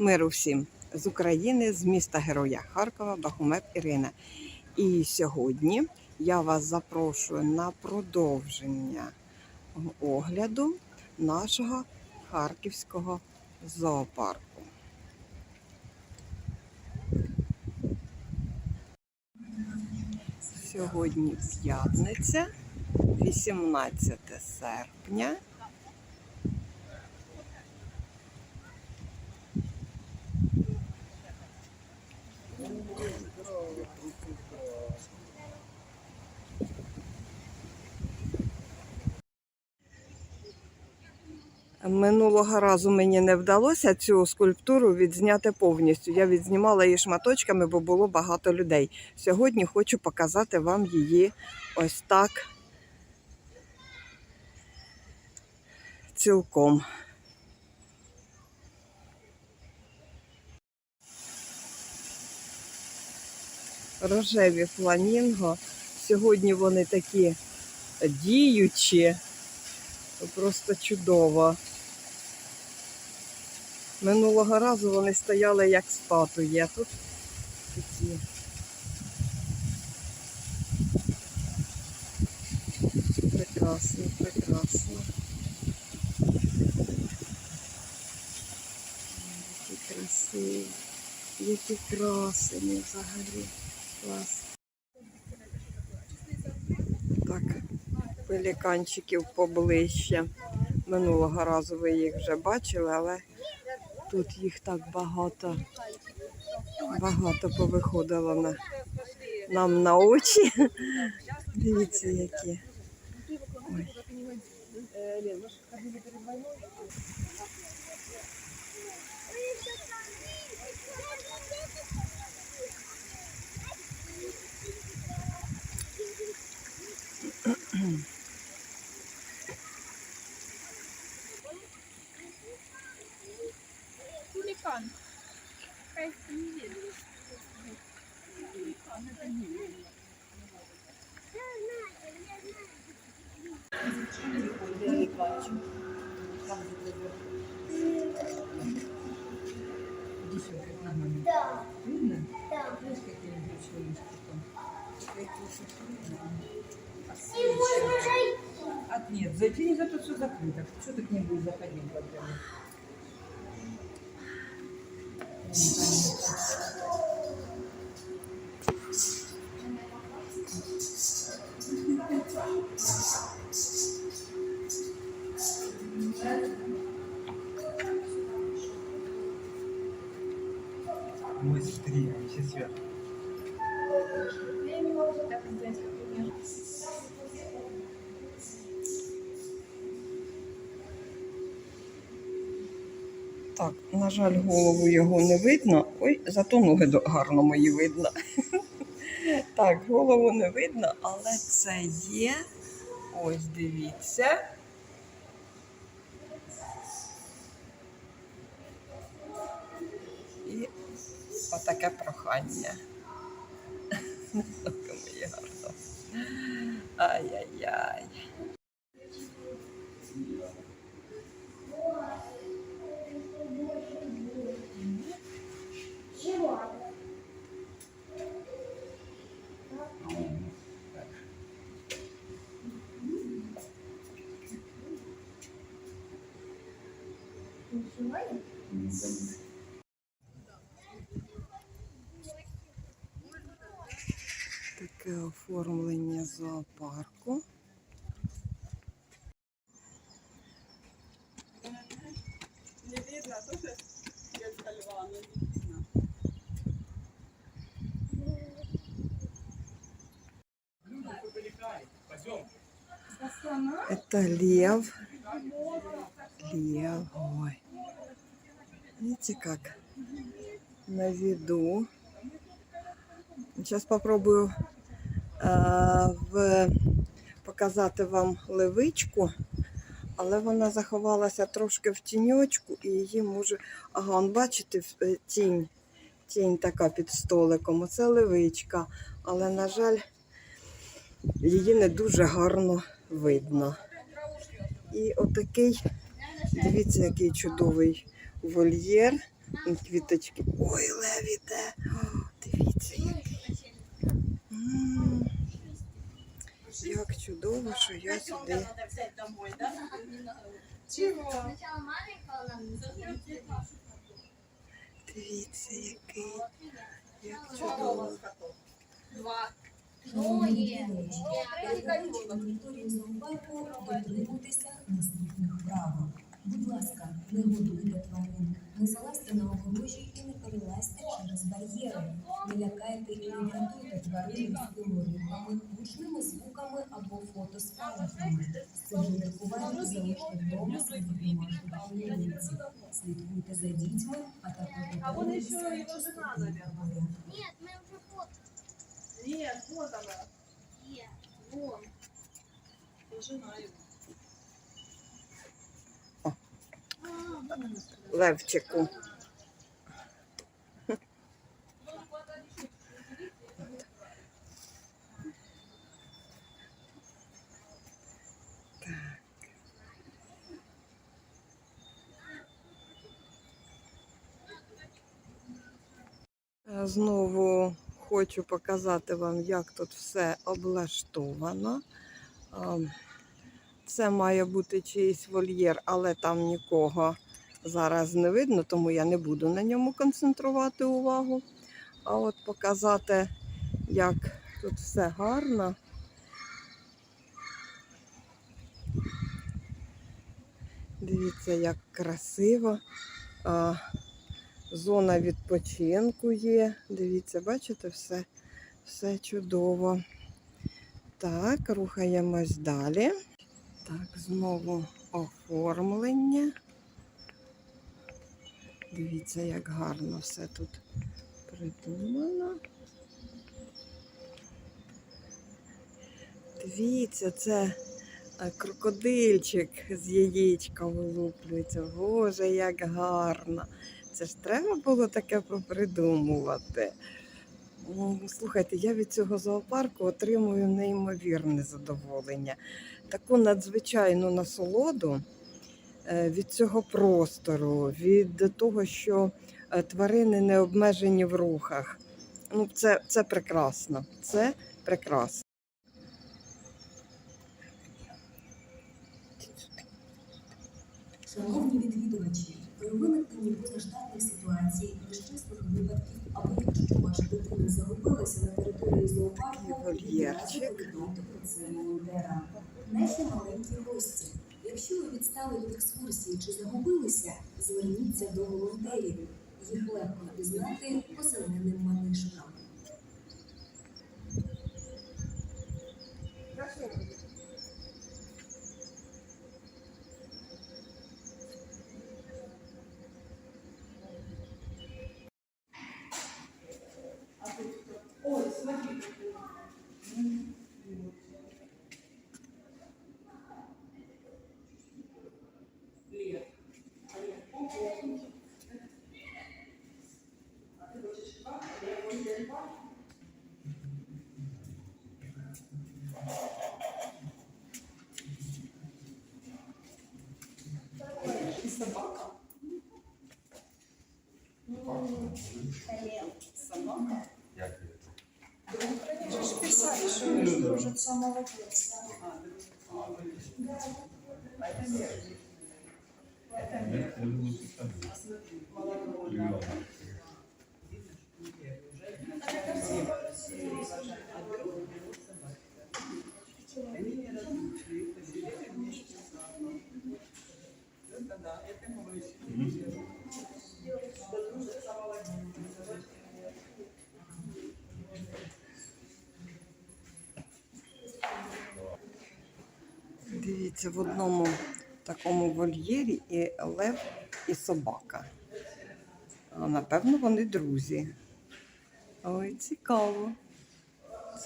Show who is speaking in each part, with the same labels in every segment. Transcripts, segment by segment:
Speaker 1: Миру всім з України, з міста Героя Харкова, Бахумет Ірина. І сьогодні я вас запрошую на продовження огляду нашого харківського зоопарку. Сьогодні п'ятниця, 18 серпня. Минулого разу мені не вдалося цю скульптуру відзняти повністю. Я відзнімала її шматочками, бо було багато людей. Сьогодні хочу показати вам її ось так цілком. Рожеві фламінго. Сьогодні вони такі діючі. Просто чудово. Минулого разу вони стояли як статуї, тут такі. Прекрасно, прекрасно. Які красиві, які красені взагалі. Клас. Так, пеліканчиків поближче. Минулого разу ви їх вже бачили, але тут їх так багато. Багато повиходило на, нам на очі. Дивіться, які. Ой.
Speaker 2: пеликан. Китайский
Speaker 3: Да. Да. Видишь, можно зайти.
Speaker 4: А нет, зайти не за то, что закрыто. Что ты к ним будешь заходить?
Speaker 5: 23, они все сверху.
Speaker 2: Не могу так взять, как.
Speaker 1: Так, на жаль, голову його не видно. Ой, зато ноги гарно мої видно. Так, голову не видно, але це є. Ось дивіться. Отаке прохання. Ай-яй-яй. Оформлення зоопарку. Это лев. Лев. Ой. Видите как? На виду. Зараз попробую е, в, показати вам левичку, але вона заховалася трошки в тіньочку і її може. Ага, он бачите, е, тінь. Тінь така під столиком. Оце левичка. Але, на жаль, її не дуже гарно видно. І отакий, дивіться, який чудовий вольєр. квіточки. Ой, лев іде. Дивіться, який. М, Як чудово, що я сюди. Дивіться, який. Як чудово.
Speaker 2: Два.
Speaker 3: Троє.
Speaker 6: Перебуваючи на території зоопарку, дотримуйтеся наступних правил. Будь ласка, не годуйте тварин, не залазьте на огорожі і не перелазьте через бар'єри. Не лякайте і не дратуйте тварин різкими рухами, гучними звуками або фото з цим же міркуванням залиште вдома свої домашні улюбленці. Слідкуйте за дітьми, а також дотримуйтеся чистоти горя.
Speaker 3: Нет, мы уже фото.
Speaker 2: Нет, вот она.
Speaker 3: Нет.
Speaker 2: Вон.
Speaker 1: Левчику. Знову хочу показати вам, як тут все облаштовано. Це має бути чийсь вольєр, але там нікого зараз не видно, тому я не буду на ньому концентрувати увагу. А от показати, як тут все гарно. Дивіться, як красиво. А, зона відпочинку є. Дивіться, бачите, все, все чудово. Так, рухаємось далі. Так, знову оформлення. Дивіться, як гарно все тут придумано. Дивіться, це е, крокодильчик з яєчка вилуплюється. Боже, як гарно. Це ж треба було таке попридумувати. Слухайте, я від цього зоопарку отримую неймовірне задоволення, таку надзвичайну насолоду від цього простору, від того, що е, тварини не обмежені в рухах. Ну, це, це прекрасно. Це прекрасно.
Speaker 6: Шановні відвідувачі, при виникненні позаштатних ситуацій, нещасних випадків або якщо ваша дитина загубилася на території зоопарку, відразу повідомте про це волонтерам. Наші маленькі гості. Якщо ви відстали від екскурсії чи загубилися, зверніться до волонтерів. Їх легко пізнати по зеленим манишкам.
Speaker 1: Дивіться, в одному такому вольєрі і лев, і собака. А, напевно, вони друзі. Ой, цікаво.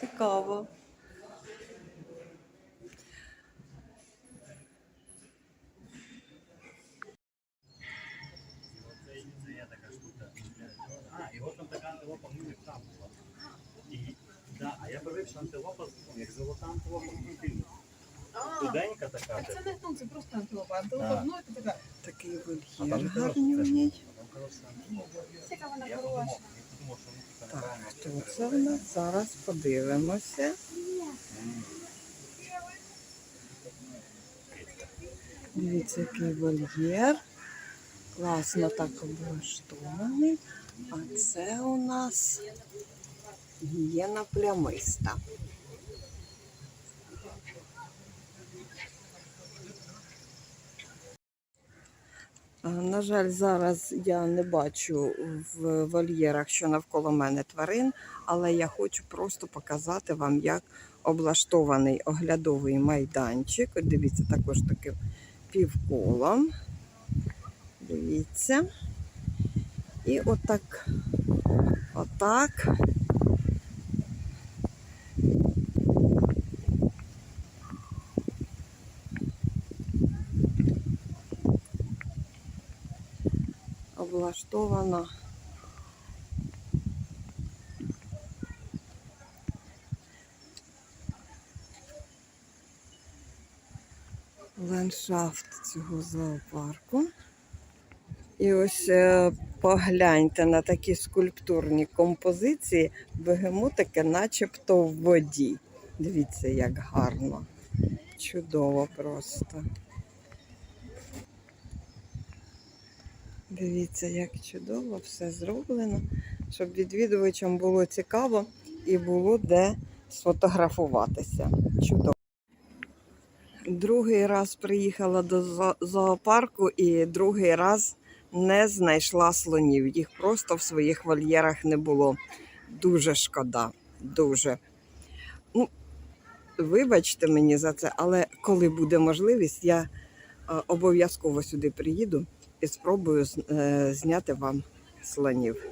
Speaker 1: Цікаво.
Speaker 7: Це є така штука. А, і от там така антилопа ну, як там була. І, да, а я привик, що антилопа, як золота антилопа в. Худенька така.
Speaker 2: Це не ну, це просто антилопа. Антилопа,
Speaker 7: А.
Speaker 2: ну, це така.
Speaker 1: Такий вольєр
Speaker 7: це
Speaker 1: гарнюній.
Speaker 7: ж-
Speaker 2: Яка вона хороша.
Speaker 7: я подумав, що це
Speaker 1: Так, хто це в нас? Зараз подивимося. Дивіться, який вольєр. Класно так облаштований. А це у нас гієна плямиста. На жаль, зараз я не бачу в вольєрах, що навколо мене тварин, але я хочу просто показати вам, як облаштований оглядовий майданчик. Дивіться, також таким півколом. Дивіться. І отак, отак. Облаштовано ландшафт цього зоопарку. І ось е, погляньте на такі скульптурні композиції, бегемотики начебто в воді. Дивіться, як гарно. Чудово просто. Дивіться, як чудово все зроблено, щоб відвідувачам було цікаво і було де сфотографуватися. Чудово. Другий раз приїхала до зоопарку і другий раз не знайшла слонів. Їх просто в своїх вольєрах не було. Дуже шкода. Дуже. Ну, вибачте мені за це, але коли буде можливість, я е, обов'язково сюди приїду і спробую е, зняти вам слонів.